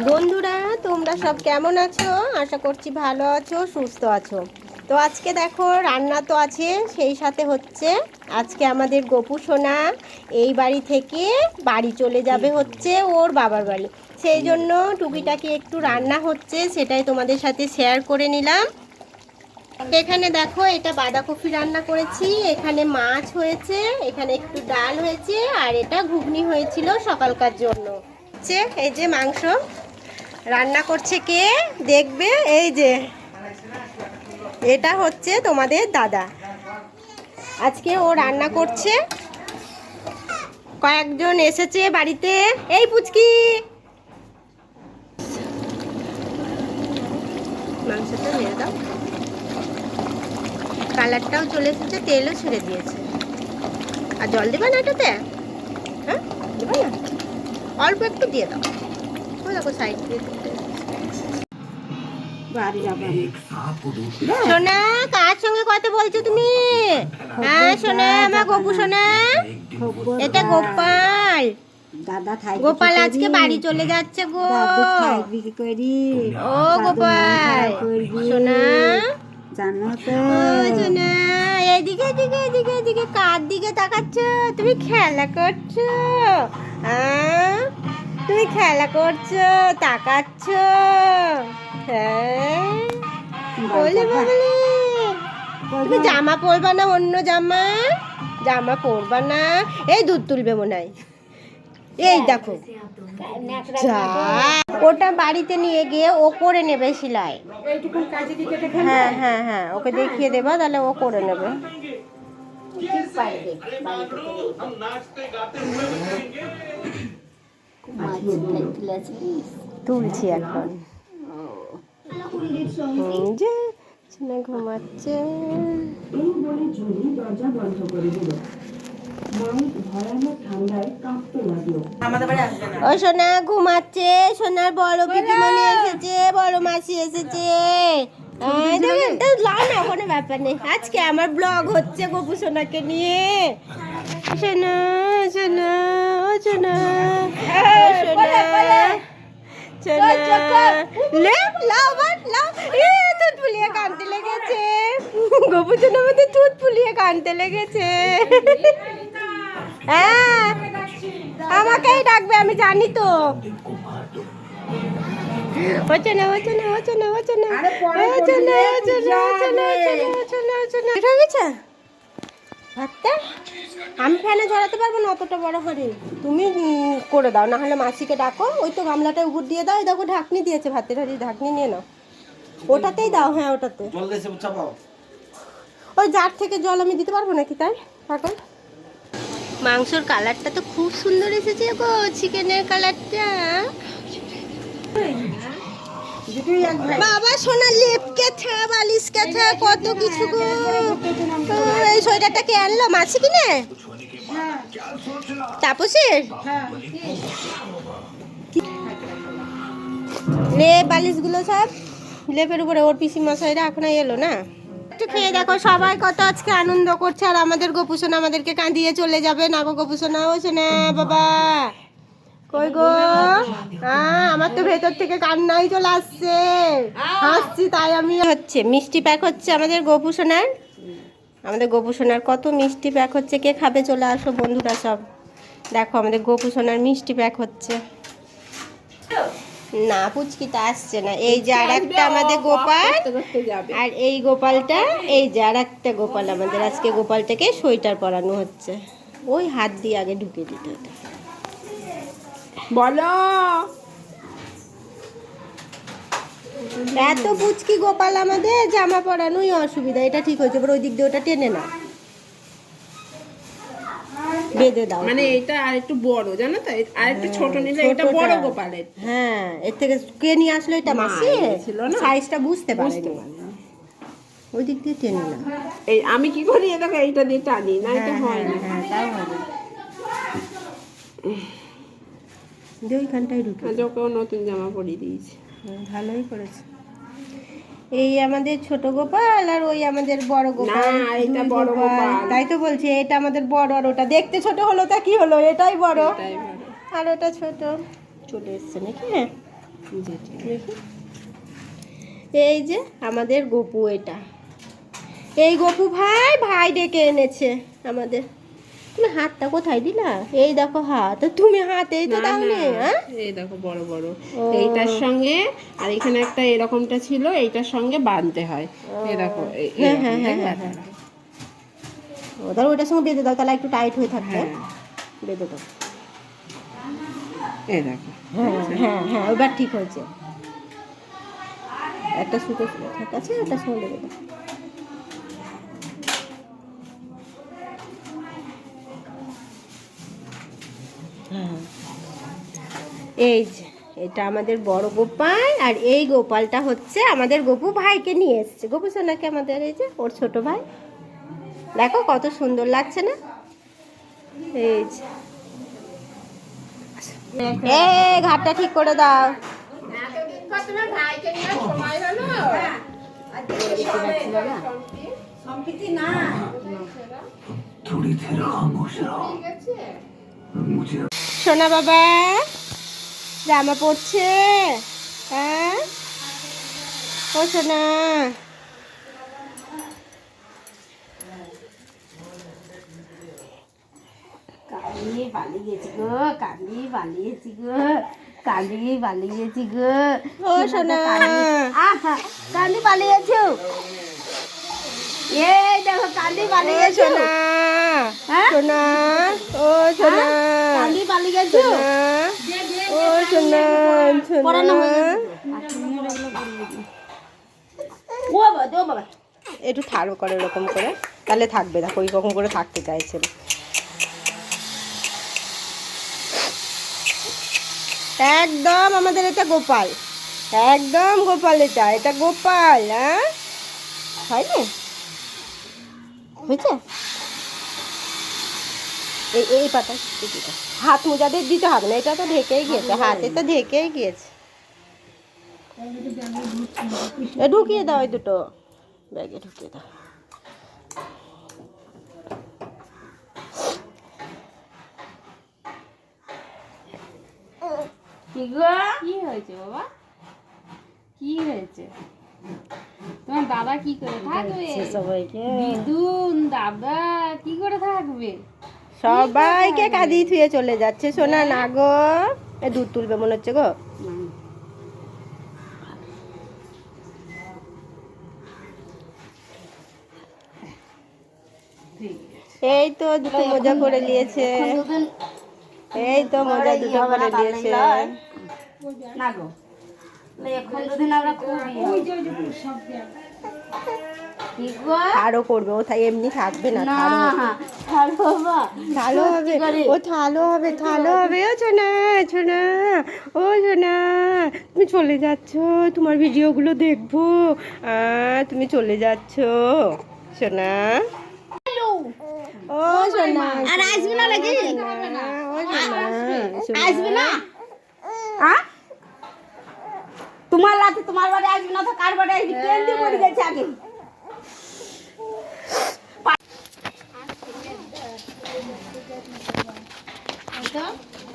বন্ধুরা, তোমরা সব কেমন আছো? আশা করছি ভালো আছো, সুস্থ আছো। তো আজকে দেখো, রান্না তো আছে, সেই সাথে হচ্ছে আজকে আমাদের গপু সোনা এই বাড়ি থেকে বাড়ি চলে যাবে হচ্ছে ওর বাবার বাড়ি। সেই জন্য টুকিটাকি একটু রান্না হচ্ছে, সেটাই তোমাদের সাথে শেয়ার করে নিলাম। এখানে দেখো, এটা বাঁধাকপি রান্না করেছি, এখানে মাছ হয়েছে, এখানে একটু ডাল হয়েছে, আর এটা ঘুগনি হয়েছিল সকালকার জন্য। হচ্ছে, এই যে মাংস। রান্না করছে কে? দেখবে, এই যে। এটা হচ্ছে তোমাদের দাদা। আজকে ও রান্না করছে। কয়েকজন এসেছে বাড়িতে। এই পুচকি! মাংসটা মেরে দাও। কালারটাও চলে এসেছে, তেলও ছেড়ে দিয়েছে। আর জল দেবে না এটাতে? হ্যাঁ দেবে না? অল্প একটু দিয়ে দাও। ওই দেখো সাইড দিয়ে। দিতে। সোনা কার সঙ্গে কথা বলছো তুমি? হ্যাঁ সোনা আমার গপু সোনা। এটা গোপাল। গোপাল আজকে বাড়ি চলে যাচ্ছে গো। ও গোপাল। সোনা। জানো তো। এদিকে এদিকে এদিকে এদিকে কার দিকে তাকাচ্ছ? তুমি খেলা করছ? তুমি খেলা করছ? তাকাচ্ছ? হ্যাঁ? বলে তুমি জামা পরবা না অন্য জামা? জামা পরবা না। এই দুধ তুলবে মনে হয়। এই দেখো। ওটা বাড়িতে নিয়ে গিয়ে ও করে নেবে সেলাই। হ্যাঁ হ্যাঁ হ্যাঁ ওকে দেখিয়ে দেবা তাহলে ও করে নেবে। তুলছি এখন। হুম, যে ছেলে ঘুমাচ্ছে। ও সোনা ঘুমাচ্ছে সোনার বড় এসেছে বড় মাসি এসেছে। লাও না কোনো ব্যাপার নেই। আজকে আমার ব্লগ হচ্ছে গপু সোনাকে নিয়ে। সোনা সোনা ও সোনা সোনা। সোনা লে লাও লাও। এ দুধ ফুলিয়ে কানতে লেগেছে। গপু সোনা আমাদের দুধ ফুলিয়ে কানতে লেগেছে। হ্যাঁ আমাকেই ডাকবে আমি জানি তো। হচ্ছে না হচ্ছে না হচ্ছে না হচ্ছে না হচ্ছে না হচ্ছে না হচ্ছে না হচ্ছে না হচ্ছে না হচ্ছে না। ভাতটা? আমি ফ্যানে ঝরাতে পারব না অতটা বড় হাঁড়ি তুমি করে দাও না হলে মাসিকে ডাকো। ওই তো গামলাটা উপর দিয়ে দাও দেখো ঢাকনি দিয়েছে ভাতের হাঁড়ি ঢাকনি নিয়ে নাও। ওটাতেই দাও হ্যাঁ ওটাতে। ওই জার থেকে জল আমি দিতে পারব নাকি তাই? এখন মাংসর কালারটা তো খুব সুন্দর এসেছে গো, চিকেনের কালারটা। বাবা, সোনা লেপ কেথা বালিশ কেথা কত কিছু গো। এই সোয়েটারটা কে আনলো? মাছি কিনে তাপসের? লেপ বালিশগুলো সব লেপের উপরে, ওর পিসি মশাইরা এখনও এলো না। একটু খেয়ে দেখো, সবাই কত আজকে আনন্দ করছে, আর আমাদের গোপুসোনা আমাদেরকে কাঁদিয়ে চলে যাবে। না গো গোপুসোনা ও শোনা, বাবা। কই গো? হ্যাঁ আমার তো ভেতর থেকে কান্নাই চলে আসছে। হাসছি তাই আমি। হচ্ছে, মিষ্টি প্যাক হচ্ছে আমাদের গোপুসোনার। আমাদের গোপুসোনার কত মিষ্টি প্যাক হচ্ছে, কে খাবে চলে আসো বন্ধুরা সব। দেখো, আমাদের গোপুসোনার মিষ্টি প্যাক হচ্ছে। না পুচকিটা আসছে না। এই যে আর একটা আমাদের গোপাল। আর এই গোপালটা এই যে আর একটা গোপাল আমাদের। আজকে গোপালটাকে সোয়েটার পরানো হচ্ছে। ওই হাত দিয়ে আগে ঢুকে দিতে হতো। বলো। এত পুচকি গোপাল আমাদের জামা পরানোই অসুবিধা। এটা ঠিক হয়েছে এবার ওই দিক দিয়ে ওটা টেনে না বেঁধে দাও মানে এটা আর একটু বড় জানো তো? আর একটু ছোট নিলে এটা বড় গোপালের। হ্যাঁ এর থেকে কে নিয়ে আসলো এটা মাসি? এনেছিল না? সাইজটা বুঝতে পারেনি। ওই দিক দিয়ে টেনে না এই আমি কি করি? এটাকে এইটা দিয়ে টানি না এটা হ্যাঁ, হয় না। হ্যাঁ, তাও হবে। দিয়ে ওইখানটায় ঢুকে। ওকেও নতুন জামা পরিয়ে দিয়েছি। ভালোই করেছে। এই আমাদের ছোট গোপাল আর ওই আমাদের বড় গোপাল এটা বড় গোপাল। তাই তো বলছি এটা আমাদের বড় আর ওটা। দেখতে ছোট হলো তা কি হলো? এটাই বড়। আর ওটা ছোট। চলে এসছে নাকি? ঠিক এই যে আমাদের গপু এটা। এই গপু ভাই ভাই ডেকে এনেছে আমাদের। তুমি হাতটা কোথায় দিলা? এই দেখো হাত। তুমি হাতেই তো হ্যাঁ এই দেখো বড় বড়। এইটার সঙ্গে আর এখানে একটা এরকমটা ছিল এইটার সঙ্গে বাঁধতে হয়। এই দেখো হ্যাঁ, হ্যাঁ, হ্যাঁ? হ্যাঁ, ধরো ওইটার সঙ্গে বেঁধে দাও তাহলে একটু টাইট হয়ে থাকবে। হ্যাঁ। বেঁধে দাও। এই দেখো। হ্যাঁ হ্যাঁ হ্যাঁ ওবার ঠিক হয়েছে। একটা সুতো ঠিক আছে একটা সঙ্গে বেঁধে দাও। এই যে, এটা আমাদের বড় গোপাল, আর এই গোপালটা হচ্ছে আমাদের গপু ভাইকে নিয়ে এসছে। গপু সোনাকে আমাদের এই যে, ওর ছোট ভাই। দেখো কত সুন্দর লাগছে না? এই যে। এ ঘাটটা ঠিক করে দাও। थोड़ी সোনা বাবা জামা পড়ছে হ্যাঁ? ও সোনা। কালিয়ে পালিয়েছি গো কালিয়ে পালিয়েছি গো কালিয়ে পালিয়েছি গো। ও সোনা। আহা কালি পালিয়েছো? এই দেখো কালি ও পালিয়েছো সোনা। হ্যাঁ? সোনা। ও সোনা। কালি পালিয়েছো সোনা। ও সোনা পড়ানো সোনা। হয়ে গেছে। ও বাবা ও বাবা। একটু ঠাড়ো করে এরকম করে। তাহলে থাকবে দেখো ওই রকম করে থাকতে চাইছে। একদম আমাদের এটা গোপাল। একদম গোপাল এটা এটা গোপাল হ্যাঁ? হয়নি? হয়েছে? এই এই পাতা হাত মোজাদের দিতে হবে না এটা তো ঢেকেই গিয়েছে হাতে তো ঢেকেই গিয়েছে। ঢুকিয়ে দাও এই দুটো। ব্যাগে ঢুকিয়ে দাও। কি হয়েছে বাবা? কি হয়েছে? তোমার দাদা কি করে? থাকবে সবাইকে। দিদুন দাদা কি করে থাকবে? সবাইকে কাঁদিয়ে থুয়ে চলে যাচ্ছে। সোনা না গো এ দুধ তুলবে মনে হচ্ছে গো। এই তো দুটো মোজা করে নিয়েছে। এই তো মোজা দুটো করে নিয়েছে। না গো এখন দুদিন আমরা খুব আরও করবে ও তাই এমনি থাকবে না থালো হবে। ও থালো হবে থালো হবে। ও সোনা সোনা ও সোনা তুমি চলে যাচ্ছ তোমার ভিডিওগুলো দেখব। তুমি চলে যাচ্ছ সোনা। ও সোনা। আর আসবে না নাকি? সোনা, ও সোনা। সোনা। আসবে না? তোমার রাতে তোমার বাড়ি আসবে না তো কার বাড়ি আসবে? ট্রেন দিয়ে পড়ে গেছে আগে। Então...